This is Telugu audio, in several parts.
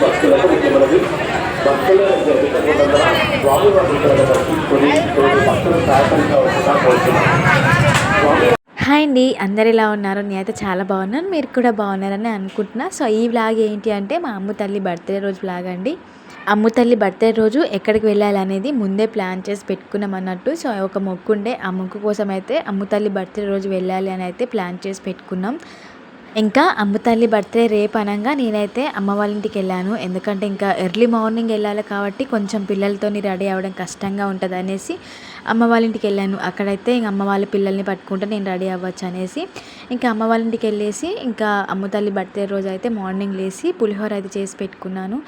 భక్తులకు ముఖ్యమైనది భక్తుల స్వామివారి ఇక్కడ దర్శించుకొని కోరుతున్నాను హాయ్ అండి అందరు ఎలా ఉన్నారు? నేనైతే చాలా బాగున్నాను మీరు కూడా బాగున్నారని అనుకుంటున్నా. సో ఈ వ్లాగ్ ఏంటి అంటే మా అమ్ము తల్లి బర్త్డే రోజు వ్లాగ్ అండి. అమ్ము తల్లి బర్త్డే రోజు ఎక్కడికి వెళ్ళాలి అనేది ముందే ప్లాన్ చేసి పెట్టుకున్నాం అన్నట్టు. సో ఒక మొక్కు ఉండే ఆ మొక్కు కోసం అయితే అమ్ము తల్లి బర్త్డే రోజు వెళ్ళాలి అని అయితే ప్లాన్ చేసి పెట్టుకున్నాం. ఇంకా అమ్మతల్లి బర్త్డే రేపు అనగా నేనైతే అమ్మ వాళ్ళ ఇంటికి వెళ్ళాను. ఎందుకంటే ఇంకా ఎర్లీ మార్నింగ్ వెళ్ళాలి కాబట్టి కొంచెం పిల్లలతోని రెడీ అవ్వడం కష్టంగా ఉంటుంది అనేసి అమ్మ వాళ్ళ ఇంటికి వెళ్ళాను. అక్కడైతే ఇంక అమ్మ వాళ్ళ పిల్లల్ని పట్టుకుంటే నేను రెడీ అవ్వచ్చు అనేసి ఇంకా అమ్మ వాళ్ళ ఇంటికి వెళ్ళేసి ఇంకా అమ్మతల్లి బర్త్డే రోజు అయితే మార్నింగ్ లేసి పులిహోర అయితే చేసి పెట్టుకున్నాను.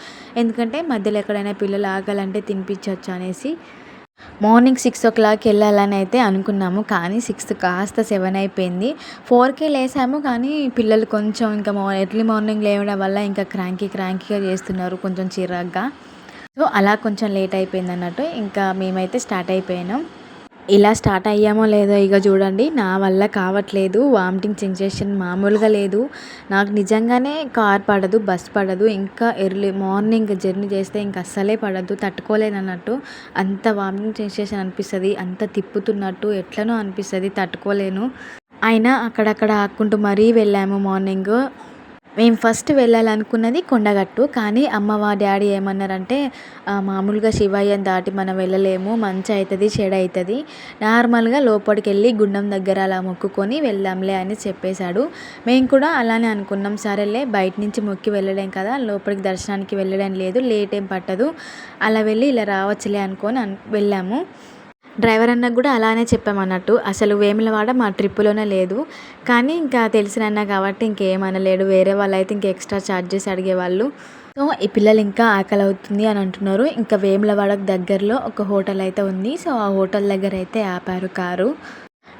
ఎందుకంటే మధ్యలో ఎక్కడైనా పిల్లలు ఆగాలంటే తినిపించవచ్చు అనేసి మార్నింగ్ సిక్స్ ఓ క్లాక్ వెళ్ళాలని అయితే అనుకున్నాము కానీ సిక్స్త్ కాస్త సెవెన్ అయిపోయింది. ఫోర్కే లేసాము కానీ పిల్లలు కొంచెం ఇంకా మా ఎర్లీ మార్నింగ్ లేవడం వల్ల ఇంకా క్రాంకీ క్రాంకీగా చేస్తున్నారు కొంచెం చిరాగ్గా. సో అలా కొంచెం లేట్ అయిపోయింది అన్నట్టు ఇంకా మేమైతే స్టార్ట్ అయిపోయినాం. ఇలా స్టార్ట్ అయ్యామో లేదో ఇక చూడండి. నా వల్ల కావట్లేదు. వామిటింగ్ సెన్సేషన్ మామూలుగా లేదు. నాకు నిజంగానే కార్ పడదు బస్ పడదు. ఇంకా ఎర్లీ మార్నింగ్ జర్నీ చేస్తే ఇంకా అస్సలే పడదు. తట్టుకోలేను అన్నట్టు అంత వామిటింగ్ సెన్సేషన్ అనిపిస్తుంది. అంత తిప్పుతున్నట్టు ఎట్లనో అనిపిస్తుంది. తట్టుకోలేను. అయినా అక్కడక్కడ ఆక్కుంటూ మరీ వెళ్ళాము మార్నింగ్. మేము ఫస్ట్ వెళ్ళాలనుకున్నది కొండగట్టు. కానీ అమ్మ వా డాడీ ఏమన్నారంటే మామూలుగా శివయ్యని దాటి మనం వెళ్ళలేము మంచి అవుతుంది చెడు అవుతుంది నార్మల్గా లోపలికి వెళ్ళి గుండం దగ్గర అలా మొక్కుకొని వెళ్దాంలే అని చెప్పేశాడు. మేము కూడా అలానే అనుకున్నాం సరేలే బయట నుంచి మొక్కి వెళ్ళడం కదా లోపలికి దర్శనానికి వెళ్ళడం లేదు లేట్ ఏం పట్టదు. అలా వెళ్ళి ఇలా రావచ్చులే అనుకొని వెళ్ళాము. డ్రైవర్ అన్నకు కూడా అలానే చెప్పామన్నట్టు. అసలు వేములవాడ మా ట్రిప్పులోనే లేదు. కానీ ఇంకా తెలిసిన అన్న కాబట్టి ఇంకేమనలేడు. వేరే వాళ్ళు అయితే ఇంకా ఎక్స్ట్రా ఛార్జెస్ అడిగేవాళ్ళు. సో ఈ పిల్లలు ఇంకా ఆకలి అవుతుంది అని అంటున్నారు. ఇంకా వేములవాడకు దగ్గరలో ఒక హోటల్ అయితే ఉంది. సో ఆ హోటల్ దగ్గర అయితే ఆపారు కారు.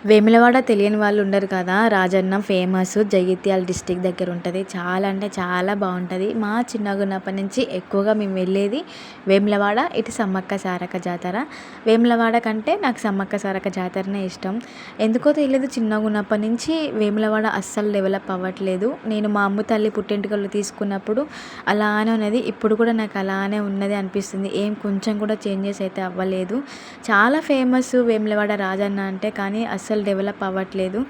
వేములవాడ తెలియని వాళ్ళు ఉండరు కదా. రాజన్న ఫేమస్ జగిత్యాల డిస్టిక్ దగ్గర ఉంటుంది. చాలా అంటే చాలా బాగుంటుంది. మా చిన్నగా ఉన్నప్పటి నుంచి ఎక్కువగా మేము వెళ్ళేది వేములవాడ ఇటు సమ్మక్క సారక జాతర. వేములవాడ కంటే నాకు సమ్మక్క సారక జాతరనే ఇష్టం. ఎందుకో తెలియదు చిన్నగా ఉన్నప్పటి నుంచి వేములవాడ అస్సలు డెవలప్ అవ్వట్లేదు. నేను మా అమ్మ తల్లి పుట్టింటికలు తీసుకున్నప్పుడు అలానే ఉన్నది. ఇప్పుడు కూడా నాకు అలానే ఉన్నది అనిపిస్తుంది. ఏం కొంచెం కూడా చేంజెస్ అయితే అవ్వలేదు. చాలా ఫేమస్ వేములవాడ రాజన్న అంటే కానీ అస్సలు డెవలప్ అవ్వట్లేదు.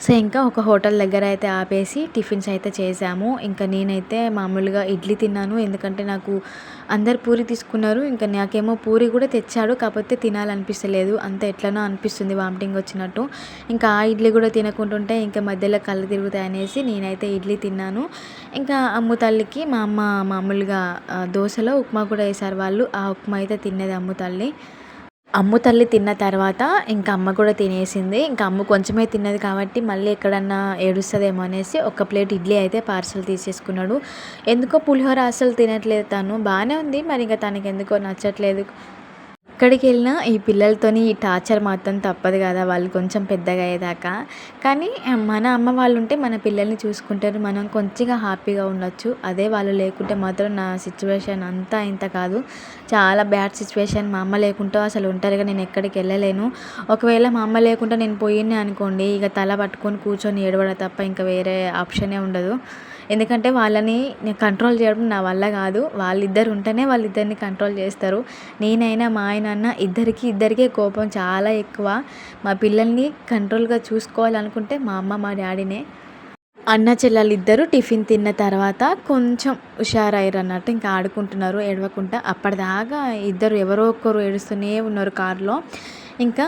సో ఇంకా ఒక హోటల్ దగ్గర అయితే ఆపేసి టిఫిన్స్ అయితే చేసాము. ఇంకా నేనైతే మామూలుగా ఇడ్లీ తిన్నాను. ఎందుకంటే నాకు అందరు పూరి తీసుకున్నారు. ఇంకా నాకేమో పూరి కూడా తెచ్చాడు. కాకపోతే తినాలనిపిస్తలేదు. అంత ఎట్లనో అనిపిస్తుంది వామిటింగ్ వచ్చినట్టు. ఇంకా ఆ ఇడ్లీ కూడా తినకుంటుంటే ఇంకా మధ్యలో కళ్ళు తిరుగుతాయి అనేసి నేనైతే ఇడ్లీ తిన్నాను. ఇంకా అమ్ము తల్లికి మా అమ్మ మామూలుగా దోశలో ఉప్మా కూడా వేశారు వాళ్ళు. ఆ ఉప్మా అయితే తిన్నది అమ్ము తల్లి. అమ్ము తల్లి తిన్న తర్వాత ఇంకా అమ్మ కూడా తినేసింది. ఇంకా అమ్మ కొంచెమే తిన్నది కాబట్టి మళ్ళీ ఎక్కడన్నా ఏడుస్తుందేమో అనేసి ఒక ప్లేట్ ఇడ్లీ అయితే పార్సల్ తీసేసుకున్నాడు. ఎందుకో పులిహోర అసలు తినట్లేదు తను. బాగానే ఉంది. మరి ఇంకా తనకి ఎందుకో నచ్చట్లేదు. ఎక్కడికి వెళ్ళినా ఈ పిల్లలతోని ఈ టార్చర్ మాత్రం తప్పదు కదా వాళ్ళు కొంచెం పెద్దగా అయ్యేదాకా. కానీ మన అమ్మ వాళ్ళు ఉంటే మన పిల్లల్ని చూసుకుంటారు. మనం కొంచెంగా హ్యాపీగా ఉండొచ్చు. అదే వాళ్ళు లేకుంటే మాత్రం నా సిచ్యువేషన్ అంతా ఇంత కాదు. చాలా బ్యాడ్ సిచ్యువేషన్ మా అమ్మ లేకుంటే అసలు ఒంటరిగా నేను ఎక్కడికి వెళ్ళలేను. ఒకవేళ మా అమ్మ లేకుంటే నేను పోయినే అనుకోండి. ఇక తల పట్టుకొని కూర్చొని ఏడవడం తప్ప ఇంకా వేరే ఆప్షనే ఉండదు. ఎందుకంటే వాళ్ళని నేను కంట్రోల్ చేయడం నా వల్ల కాదు. వాళ్ళిద్దరు ఉంటేనే వాళ్ళిద్దరిని కంట్రోల్ చేస్తారు. నేనైనా మా ఆయన అన్న ఇద్దరికి ఇద్దరికే కోపం చాలా ఎక్కువ. మా పిల్లల్ని కంట్రోల్గా చూసుకోవాలనుకుంటే మా అమ్మ మా డాడీనే. అన్న చెల్లెలు ఇద్దరు టిఫిన్ తిన్న తర్వాత కొంచెం హుషారయ్యారు అన్నట్టు ఇంకా ఆడుకుంటున్నారు ఏడవకుండా. అప్పటిదాకా ఇద్దరు ఎవరో ఒక్కరు ఏడుస్తూనే ఉన్నారు కారులో. ఇంకా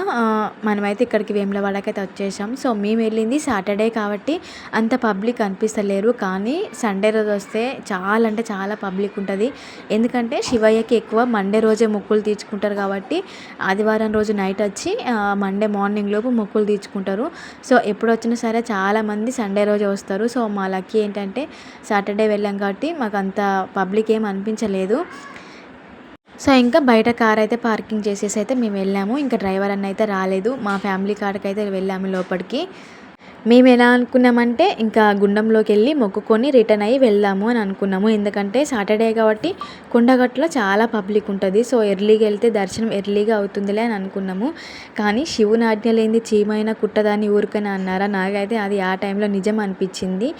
మనమైతే ఇక్కడికి వేములవాడకైతే వచ్చేసాం. సో మేము వెళ్ళింది సాటర్డే కాబట్టి అంత పబ్లిక్ అనిపిస్తలేరు. కానీ సండే రోజు వస్తే చాలా అంటే చాలా పబ్లిక్ ఉంటుంది. ఎందుకంటే శివయ్యకి ఎక్కువ మండే రోజే మొక్కులు తీర్చుకుంటారు కాబట్టి ఆదివారం రోజు నైట్ వచ్చి మండే మార్నింగ్ లోపు మొక్కులు తీర్చుకుంటారు. సో ఎప్పుడు వచ్చినా సరే చాలామంది సండే రోజు వస్తారు. సో మా లక్కీ ఏంటంటే సాటర్డే వెళ్ళాం కాబట్టి మాకు అంత పబ్లిక్ ఏం అనిపించలేదు. సో ఇంకా బయట కార్ అయితే పార్కింగ్ చేసేసి అయితే మేము వెళ్ళాము. ఇంకా డ్రైవర్ అన్న అయితే రాలేదు. మా ఫ్యామిలీ కార్కి అయితే వెళ్ళాము లోపలికి. మేము ఎలా అనుకున్నామంటే ఇంకా గుండంలోకి వెళ్ళి మొక్కుకొని రిటర్న్ అయ్యి వెళ్దాము అని అనుకున్నాము. ఎందుకంటే సాటర్డే కాబట్టి కొండగట్లో చాలా పబ్లిక్ ఉంటుంది. సో ఎర్లీగా వెళ్తే దర్శనం ఎర్లీగా అవుతుందిలే అని అనుకున్నాము. కానీ శివుని ఆజ్ఞ లేని చీమైన కుట్టదని ఊరికని అన్నారా? నాకైతే అది ఆ టైంలో నిజం అనిపించింది.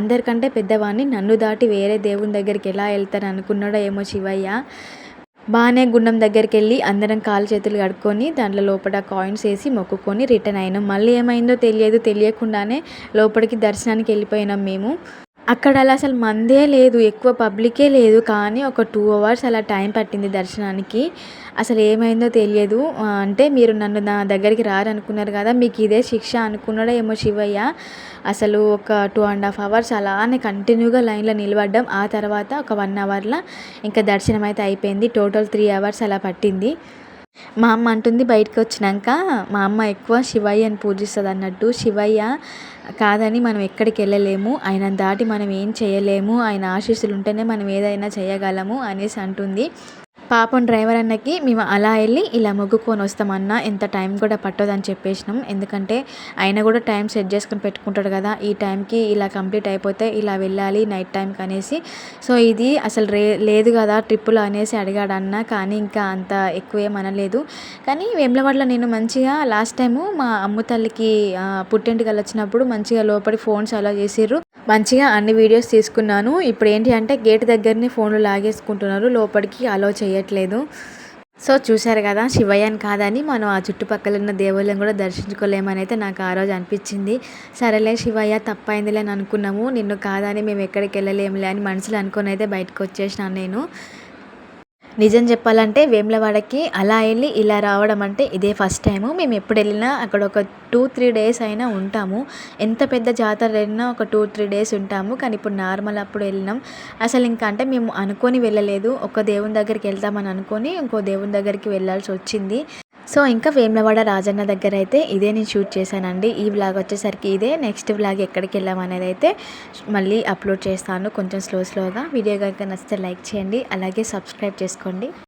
అందరికంటే పెద్దవాడిని నన్ను దాటి వేరే దేవుని దగ్గరికి ఎలా వెళ్తారని అనుకున్నాడో ఏమో శివయ్య. బాగానే గుండం దగ్గరికి వెళ్ళి అందరం కాలు చేతులు కడుక్కొని దాంట్లో లోపల కాయిన్స్ వేసి మొక్కుకొని రిటర్న్ అయినాం. మళ్ళీ ఏమైందో తెలియదు తెలియకుండానే లోపలికి దర్శనానికి వెళ్ళిపోయినాం మేము. అక్కడ అలా అసలు మందే లేదు ఎక్కువ పబ్లికే లేదు. కానీ ఒక టూ అవర్స్ అలా టైం పట్టింది దర్శనానికి. అసలు ఏమైందో తెలియదు. అంటే మీరు నన్ను నా దగ్గరికి రారనుకున్నారు కదా మీకు ఇదే శిక్ష అనుకున్నాడో ఏమో శివయ్య. అసలు ఒక టూ అండ్ హాఫ్ అవర్స్ అలానే కంటిన్యూగా లైన్లో నిలబడ్డం ఆ తర్వాత ఒక వన్ అవర్లో ఇంకా దర్శనం అయితే అయిపోయింది. టోటల్ త్రీ అవర్స్ అలా పట్టింది. మా అమ్మ అంటుంది బయటకు వచ్చినాక మా అమ్మ ఎక్కువ శివయ్య అని పూజిస్తుంది అన్నట్టు శివయ్య కాదని మనం ఎక్కడికి వెళ్ళలేము ఆయన దాటి మనం ఏం చేయలేము ఆయన ఆశీస్సులు ఉంటేనే మనం ఏదైనా చేయగలము అనేసి అంటుంది. పాపం డ్రైవర్ అన్నకి మేము అలా వెళ్ళి ఇలా మొగ్గుకొని వస్తామన్నా ఎంత టైం కూడా పట్టదని చెప్పేసినాం. ఎందుకంటే ఆయన కూడా టైం సెట్ చేసుకొని పెట్టుకుంటాడు కదా ఈ టైంకి ఇలా కంప్లీట్ అయిపోతే ఇలా వెళ్ళాలి నైట్ టైంకి అనేసి సో ఇది అసలు రే లేదు కదా ట్రిప్పులో అనేసి అడిగాడు అన్న కానీ ఇంకా అంత ఎక్కువ ఏం అనలేదు. కానీ వేములవాడలో నేను మంచిగా లాస్ట్ టైము మా అమ్మ తల్లికి ఆ, పుట్టింటికి వచ్చినప్పుడు మంచిగా లోపలి ఫోన్స్ అలా చేసిర్రు. మంచిగా అన్ని వీడియోస్ తీసుకున్నాను. ఇప్పుడు ఏంటి అంటే గేట్ దగ్గరనే ఫోన్లు లాగేసుకుంటున్నారు. లోపలికి అలో చేయట్లేదు. సో చూశారు కదా శివయ్యని కాదని మనం ఆ చుట్టుపక్కల ఉన్న దేవుళ్ళని కూడా దర్శించుకోలేమని అయితే నాకు ఆ రోజు అనిపించింది. సరేలే శివయ్య తప్పైందిలే అని అనుకున్నాము. నిన్ను కాదని మేము ఎక్కడికి వెళ్ళలేములే అని మనసులో అనుకుని అయితే బయటకు వచ్చేసినాను నేను. నిజం చెప్పాలంటే వేములవాడకి అలా వెళ్ళి ఇలా రావడం అంటే ఇదే ఫస్ట్ టైము. మేము ఎప్పుడు వెళ్ళినా అక్కడ ఒక టూ త్రీ డేస్ అయినా ఉంటాము. ఎంత పెద్ద జాతర వెళ్ళినా ఒక టూ త్రీ డేస్ ఉంటాము. కానీ ఇప్పుడు నార్మల్ అప్పుడు వెళ్ళినాం. అసలు ఇంకా అంటే మేము అనుకొని వెళ్ళలేదు. ఒక దేవుని దగ్గరికి వెళ్తామని అనుకొని ఇంకో దేవుని దగ్గరికి వెళ్ళాల్సి వచ్చింది. సో ఇంకా వేములవాడ రాజన్న దగ్గర అయితే ఇదే నేను షూట్ చేశానండి. ఈ వ్లాగ్ వచ్చేసరికి ఇదే. నెక్స్ట్ వ్లాగ్ ఎక్కడికి వెళ్ళామనేది అయితే మళ్ళీ అప్లోడ్ చేస్తాను. కొంచెం స్లో స్లోగా వీడియో కనుక నచ్చితే లైక్ చేయండి. అలాగే సబ్స్క్రైబ్ చేసుకోండి.